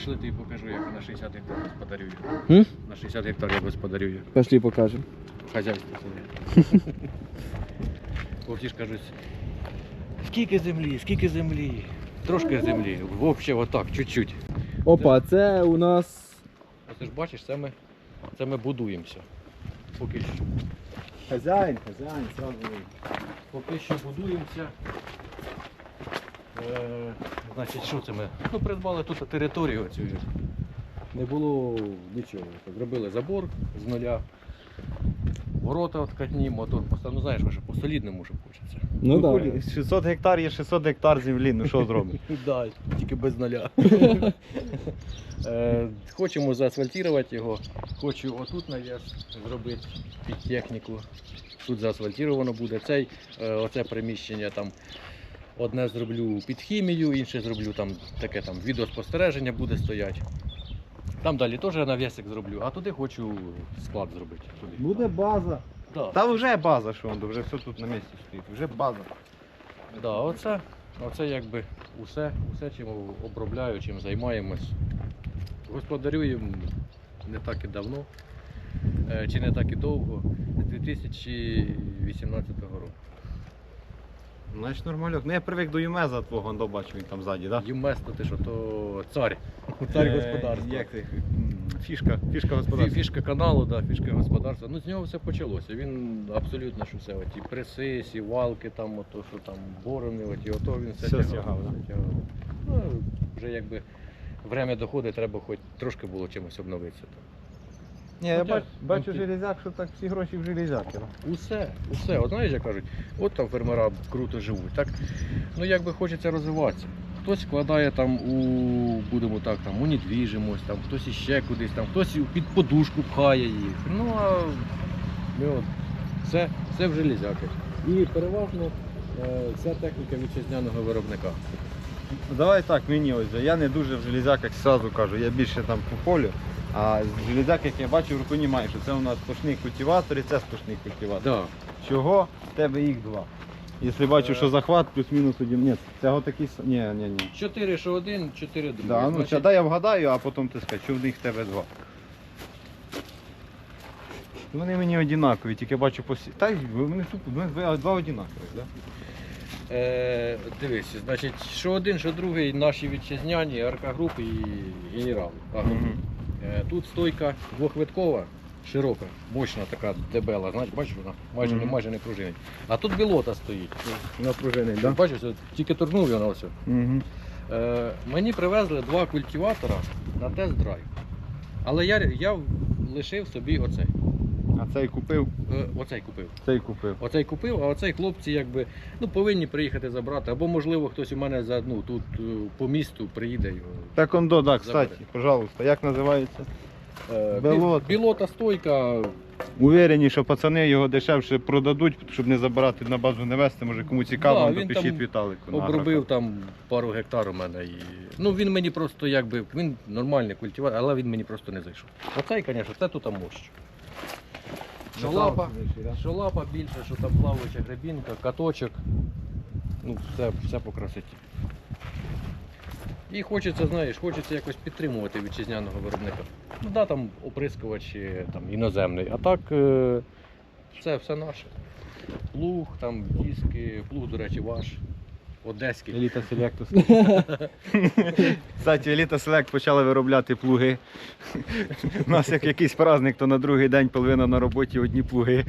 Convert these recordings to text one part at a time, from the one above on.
Пішли тобі покажу, як на 60 гектар господарюю. М? На 60 гектар я господарюю. Пошли покажемо. Хазяйство своє. Хлопці ж кажуть, скільки землі, скільки землі. Трошки землі. Взагалі отак, чуть-чуть. Опа, це у нас. Ти ж бачиш, це ми, це ми будуємося. Поки що. Хазяїн, хазяїн, сразу. Поки що будуємося. Е, значить, що це ми? Ну, придбали тут територію цю. Не було нічого. Зробили забор з нуля. Ворота откатні, мотор поставив. Ну знаєш, що по солідному що хочеться. Ну Ну, да. хулі, 600 гектар є 600 гектар землі, ну що зробиш? Да, тільки без нуля. Е, Хочемо заасфальтувати його. Хочу отут навіс зробити під техніку. Тут заасфальтовано буде. Цей, е, оце приміщення там одне зроблю під хімію, інше зроблю там таке там відеоспостереження буде стояти. Там далі теж навісик зроблю, а туди хочу склад зробити. Туди. Буде база. Да. Та вже база, що воно, вже все тут на місці стоїть. Вже база. Да, оце, оце якби усе, усе, чим обробляю, чим займаємось. Господарюємо не так і давно, е, чи не так і довго, з 2018 року. Значить нормальок. Ну я привик до Юмеза твого, до бачу, він там ззаді, так? Юмес, то ти що, то цар. Цар господарства. Е, Як ти? Фішка, фішка господарства. Фішка каналу, да, фішка господарства. Ну з нього все почалося. Він абсолютно що все, оті преси, сівалки, там, ото, що там борони, оті, ото він все, Все тягав. тягав, да? тягав. Ну, вже якби время доходить, треба хоч трошки було чимось обновитися. Ні, я Хоча, бачу, бачу железяк, що так всі гроші в железяки. Усе, усе. От знаєш, як кажуть, от там фермера круто живуть. Так, ну якби хочеться розвиватися. Хтось вкладає там у, будемо так, там, у недвіжимость, там, хтось іще кудись, там, хтось і під подушку пхає їх. Ну а ми от, все, все в железяки. І переважно е, вся техніка вітчизняного виробника. Ну, Давай так, мені ось. Я не дуже в железяках зразу кажу, я більше там по полю. А з железяк, як я бачу, в руку немає, що це у нас сплошний культиватор і це сплошний культиватор. Да. Чого? В тебе їх два. Якщо бачу, що захват плюс-мінус один. Ні, цього такий. с- Ні, ні, ні. Чотири, що один, чотири другий. Да, ну, Значить, дай я вгадаю, а потім ти скажеш, що в них в тебе два. Вони мені однакові, тільки бачу посі. Та й вони вони два, два однакові, да? Е, дивись, значить, що один, що другий наші вітчизняні, РК груп і генерал. Агрогруп. Е, Тут стойка двохвиткова, широка, мощна така дебела, знаєш, бачиш, вона майже, Мгм. майже не пружинить. А тут білота стоїть. Напружений, Да? Бачиш, от тільки торкнув все. Mm -hmm. Е, мені привезли два культиватора на тест-драйв. Але я, я лишив собі оцей. А цей купив, Е, оцей купив. цей купив. Оцей купив, а оцей хлопці якби ну, повинні приїхати забрати. Або, можливо, хтось у мене за, ну, тут е, по місту приїде його. Так он до, да, кстати, пожалуйста, як називається? Е, Білота. бі- Білота стойка. Уверені, що пацани його дешевше продадуть, щоб не забирати на базу не вести. Може кому цікаво, Да, він пишіть там Віталику. на Обробив агрокар. там пару гектар у мене. І... Ну він мені просто якби він нормальний культиватор, але він мені просто не зайшов. Оцей, звісно, це тут мощ. Що лапа, що лапа більше, що там плаваюча гребінка, каточок. Ну, все, все по красоті. І хочеться, знаєш, хочеться якось підтримувати вітчизняного виробника. Ну да, там оприскувач там, іноземний, а так е, це все наше. Плуг, там диски, плуг, до речі, ваш. Одеський. Еліта Селектус. Кстати, Еліта Селект почали виробляти плуги. У нас як якийсь праздник, то на другий день половина на роботі одні плуги.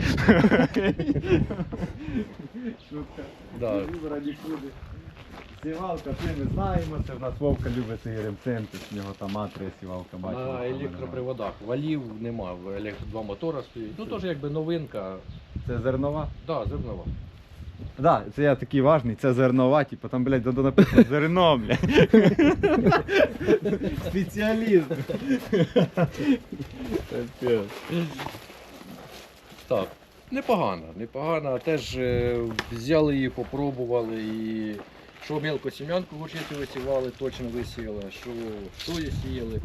Шутка. Да. Сівалка, ти не знаємо, це в нас Вовка любить цей ремцентр, в нього там атрія сівалка, бачимо. На електроприводах. Валів нема, в електро... два мотора стоїть. Ну теж якби новинка. Це зернова? Да, зернова. Да, це я такий важний, це зернова, типу там, блядь, доду написано зерно, блядь. Спеціаліст. Так. Непогано, непогано. Теж е, взяли її, попробували і що мелкосім'янку гурчити висівали, точно висіяли, що сої сіяли.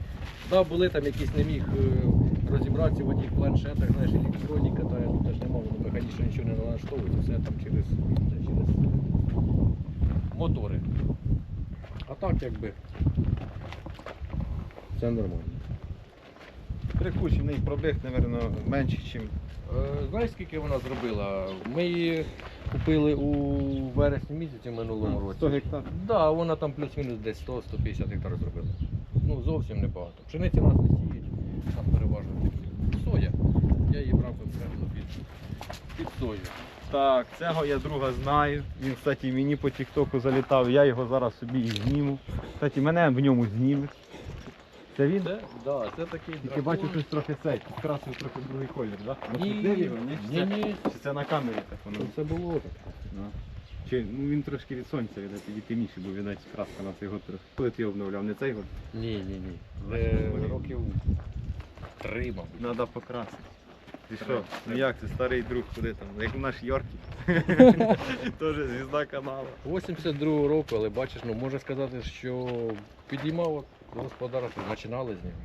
Да, були там якісь не міг е, розібратися в одних планшетах, знаєш, електроніка, та тут теж нема, воно механічно нічого не налаштовується, все там через, через мотори. А так якби Все нормально. При в неї пробіг, мабуть, менше, ніж Знаєш, скільки вона зробила? Ми її купили у вересні місяці минулому році. 100 гектар. Да, вона там плюс-мінус десь 100-150 гектар зробила. Ну, зовсім небагато. Пшениці в нас не сіють, там переважно тільки соя. Я її брав конкретно під, під сою. Так, цього я друга знаю. Він, кстати, мені по тіктоку залітав, я його зараз собі і зніму. Кстати, мене в ньому знімуть. Це він? Це, да, це такий Тільки дракон. бачу, щось трохи цей, підкрасив трохи другий колір, так? Да? Ні, його, ні? Чи це- ні. Чи це на камері так воно? Це було так. Чи, ну він трошки від сонця, віддать, і темніший, бо віддать краска на цей год трохи. Коли ти його обновляв, не цей год? Ні, ні, ні. Це років мабуть. Треба покрасити. Ти що? Ну як це старий друг куди там? Як наш Йоркі. Теж звізда каналу. 82 року, але бачиш, ну можна сказати, що підіймав господарство, починали з нього.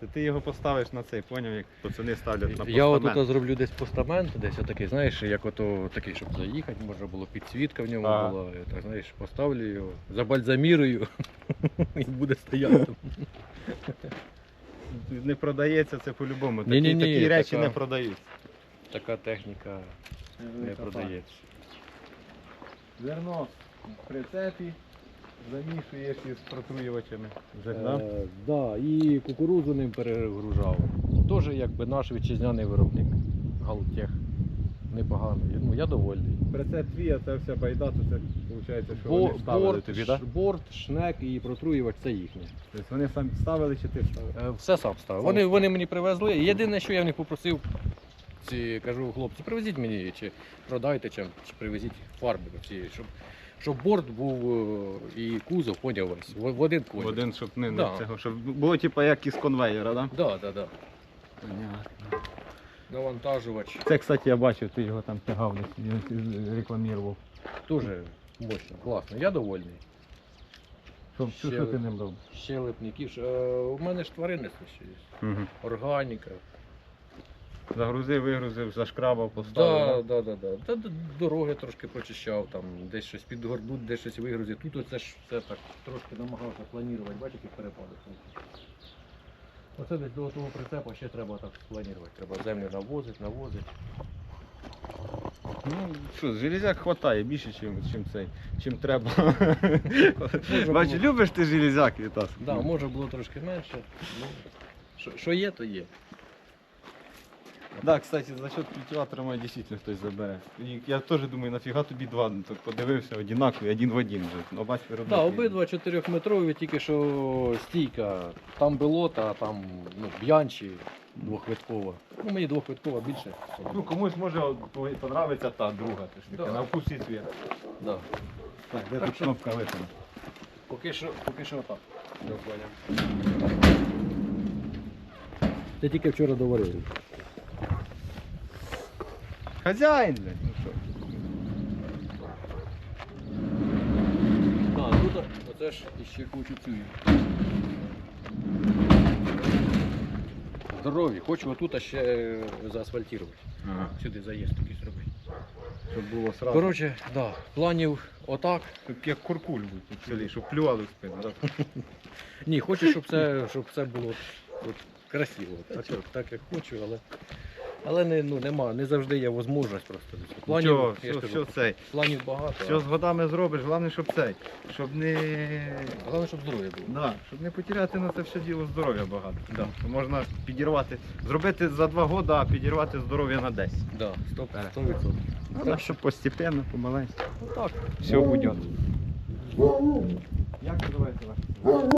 Та ти його поставиш на цей, поняв, як пацани ставлять на Я постамент. отут зроблю десь постамент, десь отакий, знаєш, як ото такий, щоб заїхати, можна було підсвітка в ньому А. була. я Так, знаєш, поставлю його, забальзамірую і буде стояти. Не продається це по-любому. Такі, Ні-ні-ні, такі речі така- не продають. Така техніка не продається. Зерно в прицепі замішуєш із протруювачами. Е, да, і кукурудзу ним перегружав. Теж якби наш вітчизняний виробник. Галтех. Непоганий. Ну, я довольний. Прицеп твій, а це вся байда, то це виходить, що Бо- вони ставили борт, тобі, ш- так? борт, шнек і протруювач це їхнє. Тобто вони самі ставили чи ти ставив? Е, Все сам ставив. Вони, вони мені привезли. Єдине, що я в них попросив, ці, кажу, хлопці, привезіть мені, чи продайте, чи, чи привезіть фарби ці, щоб, щоб борт був е, і кузов, поняв весь, в, в один колір. В один, щоб не, Да. цього, щоб було типу як із конвейера, так? Да, да, да. Понятно. Навантажувач Це, кстати, я бачив, ти його там тягав десь, рекламував. дуже мощно, класно. Я довольний. Що, ти ним робиш? Щелепники. ж, е, У мене ж тваринництво ще є. Угу. Органіка. Загрузив, вигрузив, зашкрабав, поставив. Да, да, да, да. Та д- дороги трошки прочищав, там десь щось під горбут, десь щось вигрузив. Тут оце ж все так трошки намагався планувати, бачите, які перепади. Оце десь до того прицепу ще треба так спланувати. Треба землю навозити, навозити. Ну, що, железяк хватає більше, чим, чим цей, чим треба. Бачу, було. любиш ти железяк, Вітас? Да, може було трошки менше. Ну, що- що є, то є. Да, кстати, за счет культиватора має дійсно хтось забере. І я теж думаю, нафіга тобі два, Ну, так подивився, однакові, один в один вже. Ну, бач, виробник. Так, обидва 4-метрові, тільки що стійка. Там белота, а там ну, б'янчі двохвиткова. Ну мені двохвиткова більше. Ну, комусь може подобається та друга, ти ж таки, Да. на вкус і цвіт. Да. Так, де тут кнопка випала? Поки що, поки що так. Це тільки вчора доварили. Хазяїн, блядь, ну що? Так, тут оце ж іще хочу цю. Здорові, хочу отут ще заасфальтувати. Ага. Сюди заїзд такий зробити. Щоб було сразу. Коротше, да, планів отак. Щоб як куркуль був тут селі, щоб плювали в спину. так? Ні, хочу, щоб це, щоб це було от, красиво. Так, так як хочу, але, але не, ну, нема, не завжди є можливість просто. Планів, Нічого, я ж все, кажу, все цей. планів багато. Все з годами зробиш, головне, щоб цей. Щоб не. а Головне, щоб здоров'я було. Да, щоб не потеряти на це все діло здоров'я багато. Да. То Можна підірвати, зробити за два роки, а підірвати здоров'я на 10. Да, 100%. Так. 100%. Ну, щоб постепенно, помаленьку. Ну так. Все буде. Як називається ваш?